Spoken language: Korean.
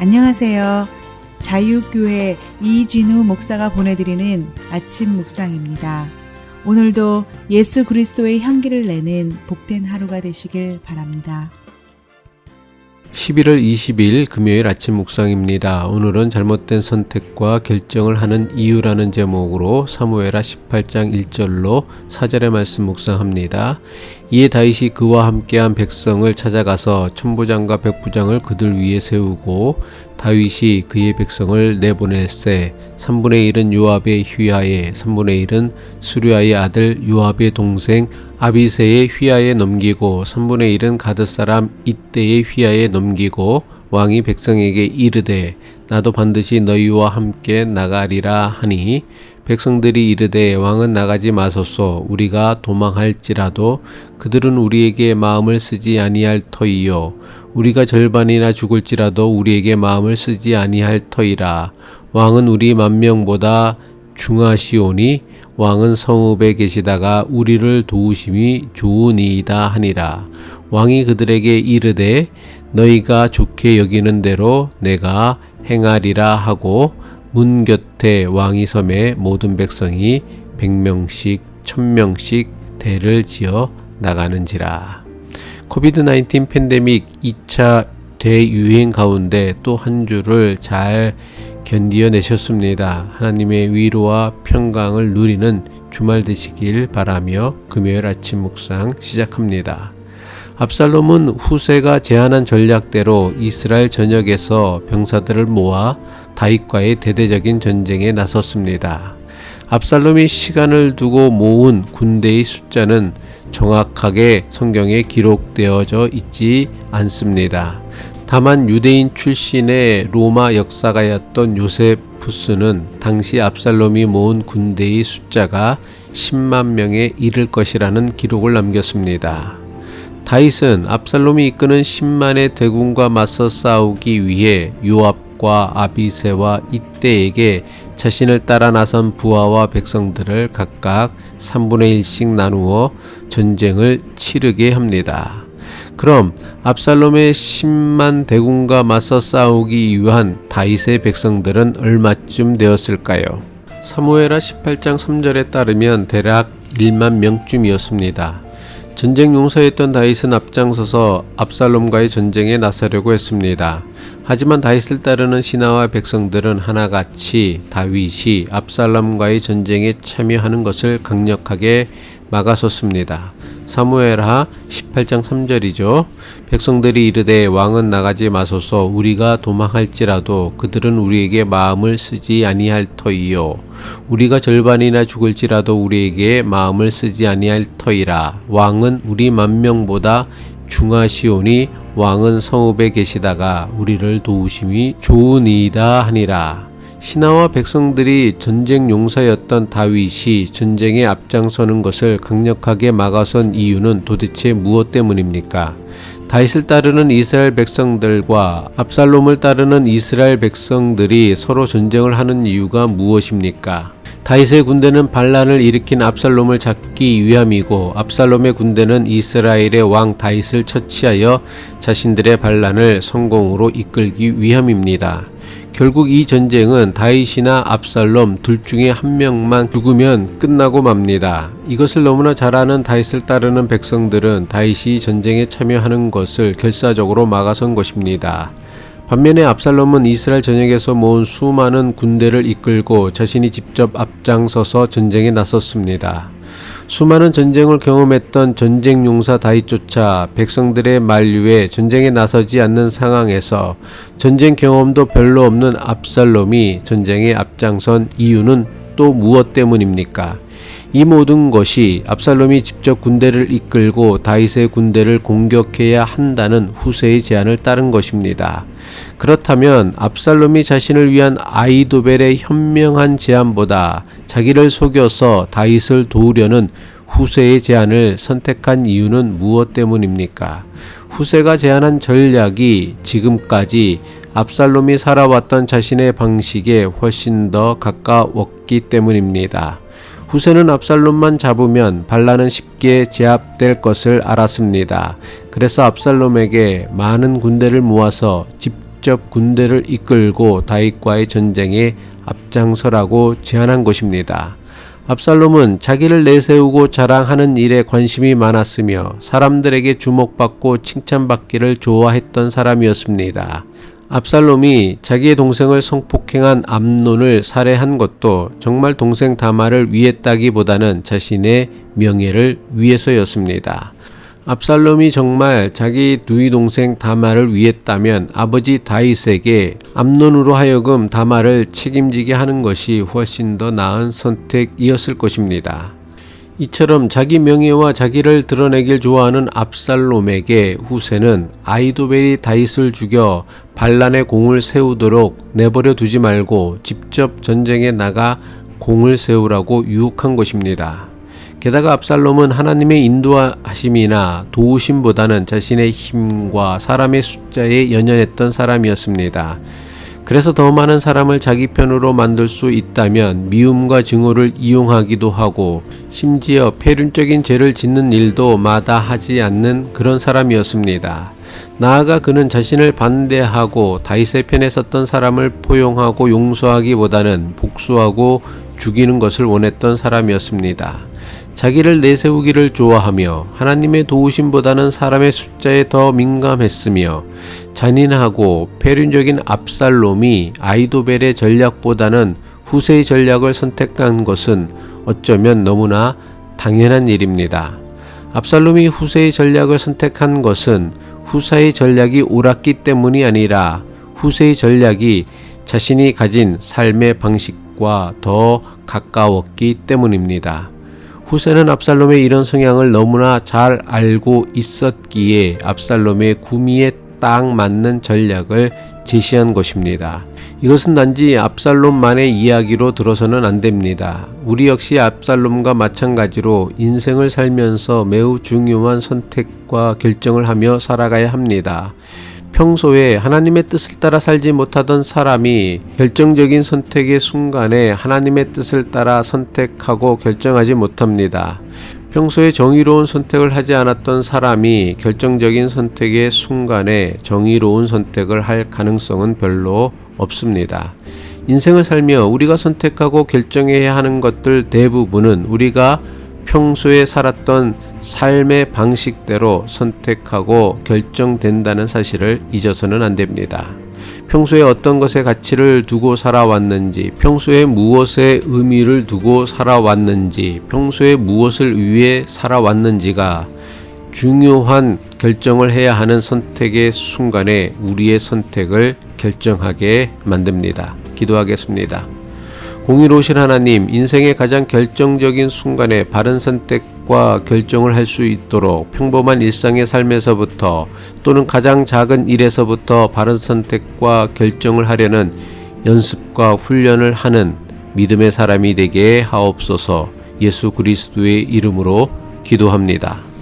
안녕하세요. 자유교회 이진우 목사가 보내드리는 아침 묵상입니다. 오늘도 예수 그리스도의 향기를 내는 복된 하루가 되시길 바랍니다. 11월 20일 금요일 아침 묵상입니다. 오늘은 잘못된 선택과 결정을 하는 이유라는 제목으로 사무에라 18장 1절로 4절의 말씀 묵상합니다. 이에 다윗이 그와 함께한 백성을 찾아가서 천부장과 백부장을 그들 위에 세우고 다윗이 그의 백성을 내보낼세. 3분의 1은 요압의 휘하에 3분의 1은 수리아의 아들 요압의 동생 아비세의 휘하에 넘기고 3분의 1은 가드 사람 이때의 휘하에 넘기고 왕이 백성에게 이르되 나도 반드시 너희와 함께 나가리라 하니 백성들이 이르되 왕은 나가지 마소서. 우리가 도망할지라도 그들은 우리에게 마음을 쓰지 아니할 터이요. 우리가 절반이나 죽을지라도 우리에게 마음을 쓰지 아니할 터이라. 왕은 우리 만명보다 중하시오니 왕은 성읍에 계시다가 우리를 도우심이 좋으니이다 하니라. 왕이 그들에게 이르되 너희가 좋게 여기는 대로 내가 행하리라 하고 문 곁 에 왕이 섬에 모든 백성이 백명씩 천명씩 대를 지어 나가는지라 코비드 19 팬데믹 2차 대유행 가운데 또 한 주를 잘 견디어내셨습니다. 하나님의 위로와 평강을 누리는 주말 되시길 바라며 금요일 아침 묵상 시작합니다. 압살롬은 후세가 제안한 전략대로 이스라엘 전역에서 병사들을 모아 다윗과의 대대적인 전쟁에 나섰습니다. 압살롬이 시간을 두고 모은 군대의 숫자는 정확하게 성경에 기록되어져 있지 않습니다. 다만 유대인 출신의 로마 역사가였던 요세푸스는 당시 압살롬이 모은 군대의 숫자가 10만 명에 이를 것이라는 기록을 남겼습니다. 다윗은 압살롬이 이끄는 10만의 대군과 맞서 싸우기 위해 요압과 아비세와 이때에게 자신을 따라 나선 부하와 백성들을 각각 3분의 1씩 나누어 전쟁을 치르게 합니다. 그럼 압살롬의 10만 대군과 맞서 싸우기 위한 다윗의 백성들은 얼마쯤 되었을까요? 사무에라 18장 3절에 따르면 대략 1만 명쯤이었습니다. 전쟁 용사였던 다윗은 앞장서서 압살롬과의 전쟁에 나서려고 했습니다. 하지만 다윗을 따르는 신하와 백성들은 하나같이 다윗이 압살롬과의 전쟁에 참여하는 것을 강력하게 막아섰습니다. 사무엘하 18장 3절이죠. 백성들이 이르되 왕은 나가지 마소서. 우리가 도망할지라도 그들은 우리에게 마음을 쓰지 아니할 터이요. 우리가 절반이나 죽을지라도 우리에게 마음을 쓰지 아니할 터이라. 왕은 우리 만명보다 중하시오니 왕은 성읍에 계시다가 우리를 도우심이 좋으니이다 하니라 신하와 백성들이 전쟁 용사였던 다윗이 전쟁에 앞장서는 것을 강력하게 막아선 이유는 도대체 무엇 때문입니까? 다윗을 따르는 이스라엘 백성들과 압살롬을 따르는 이스라엘 백성들이 서로 전쟁을 하는 이유가 무엇입니까? 다윗의 군대는 반란을 일으킨 압살롬을 잡기 위함이고 압살롬의 군대는 이스라엘의 왕 다윗을 처치하여 자신들의 반란을 성공으로 이끌기 위함입니다. 결국 이 전쟁은 다윗이나 압살롬 둘 중에 한 명만 죽으면 끝나고 맙니다. 이것을 너무나 잘 아는 다윗을 따르는 백성들은 다윗이 전쟁에 참여하는 것을 결사적으로 막아선 것입니다. 반면에 압살롬은 이스라엘 전역에서 모은 수많은 군대를 이끌고 자신이 직접 앞장서서 전쟁에 나섰습니다. 수많은 전쟁을 경험했던 전쟁 용사 다윗조차 백성들의 만류에 전쟁에 나서지 않는 상황에서 전쟁 경험도 별로 없는 압살롬이 전쟁에 앞장선 이유는 또 무엇 때문입니까? 이 모든 것이 압살롬이 직접 군대를 이끌고 다윗의 군대를 공격해야 한다는 후세의 제안을 따른 것입니다. 그렇다면 압살롬이 자신을 위한 아이도벨의 현명한 제안보다 자기를 속여서 다윗을 도우려는 후세의 제안을 선택한 이유는 무엇 때문입니까? 후세가 제안한 전략이 지금까지 압살롬이 살아왔던 자신의 방식에 훨씬 더 가까웠기 때문입니다. 후세는 압살롬만 잡으면 반란은 쉽게 제압될 것을 알았습니다. 그래서 압살롬에게 많은 군대를 모아서 직접 군대를 이끌고 다윗과의 전쟁에 앞장서라고 제안한 것입니다. 압살롬은 자기를 내세우고 자랑하는 일에 관심이 많았으며 사람들에게 주목받고 칭찬받기를 좋아했던 사람이었습니다. 압살롬이 자기의 동생을 성폭행한 암논을 살해한 것도 정말 동생 다말을 위했다기보다는 자신의 명예를 위해서였습니다. 압살롬이 정말 자기 두이 동생 다말을 위했다면 아버지 다윗에게 암논으로 하여금 다말을 책임지게 하는 것이 훨씬 더 나은 선택이었을 것입니다. 이처럼 자기 명예와 자기를 드러내길 좋아하는 압살롬에게 후세는 아이도벨이 다윗을 죽여 반란의 공을 세우도록 내버려 두지 말고 직접 전쟁에 나가 공을 세우라고 유혹한 것입니다. 게다가 압살롬은 하나님의 인도하심이나 도우심보다는 자신의 힘과 사람의 숫자에 연연했던 사람이었습니다. 그래서 더 많은 사람을 자기 편으로 만들 수 있다면 미움과 증오를 이용하기도 하고 심지어 폐륜적인 죄를 짓는 일도 마다하지 않는 그런 사람이었습니다. 나아가 그는 자신을 반대하고 다윗의 편에 섰던 사람을 포용하고 용서하기보다는 복수하고 죽이는 것을 원했던 사람이었습니다. 자기를 내세우기를 좋아하며 하나님의 도우심보다는 사람의 숫자에 더 민감했으며 잔인하고 폐륜적인 압살롬이 아이도벨의 전략보다는 후세의 전략을 선택한 것은 어쩌면 너무나 당연한 일입니다. 압살롬이 후세의 전략을 선택한 것은 후사의 전략이 옳았기 때문이 아니라 후세의 전략이 자신이 가진 삶의 방식과 더 가까웠기 때문입니다. 후세는 압살롬의 이런 성향을 너무나 잘 알고 있었기에 압살롬의 구미에 딱 맞는 전략을 제시한 것입니다. 이것은 단지 압살롬만의 이야기로 들어서는 안 됩니다. 우리 역시 압살롬과 마찬가지로 인생을 살면서 매우 중요한 선택과 결정을 하며 살아가야 합니다. 평소에 하나님의 뜻을 따라 살지 못하던 사람이 결정적인 선택의 순간에 하나님의 뜻을 따라 선택하고 결정하지 못합니다. 평소에 정의로운 선택을 하지 않았던 사람이 결정적인 선택의 순간에 정의로운 선택을 할 가능성은 별로 없습니다. 인생을 살며 우리가 선택하고 결정해야 하는 것들 대부분은 우리가 평소에 살았던 삶의 방식대로 선택하고 결정된다는 사실을 잊어서는 안 됩니다. 평소에 어떤 것에 가치를 두고 살아왔는지, 평소에 무엇에 의미를 두고 살아왔는지, 평소에 무엇을 위해 살아왔는지가 중요한 결정을 해야 하는 선택의 순간에 우리의 선택을 결정하게 만듭니다. 기도하겠습니다. 공의로우신 하나님, 인생의 가장 결정적인 순간에 바른 선택과 결정을 할 수 있도록 평범한 일상의 삶에서부터 또는 가장 작은 일에서부터 바른 선택과 결정을 하려는 연습과 훈련을 하는 믿음의 사람이 되게 하옵소서 예수 그리스도의 이름으로 기도합니다.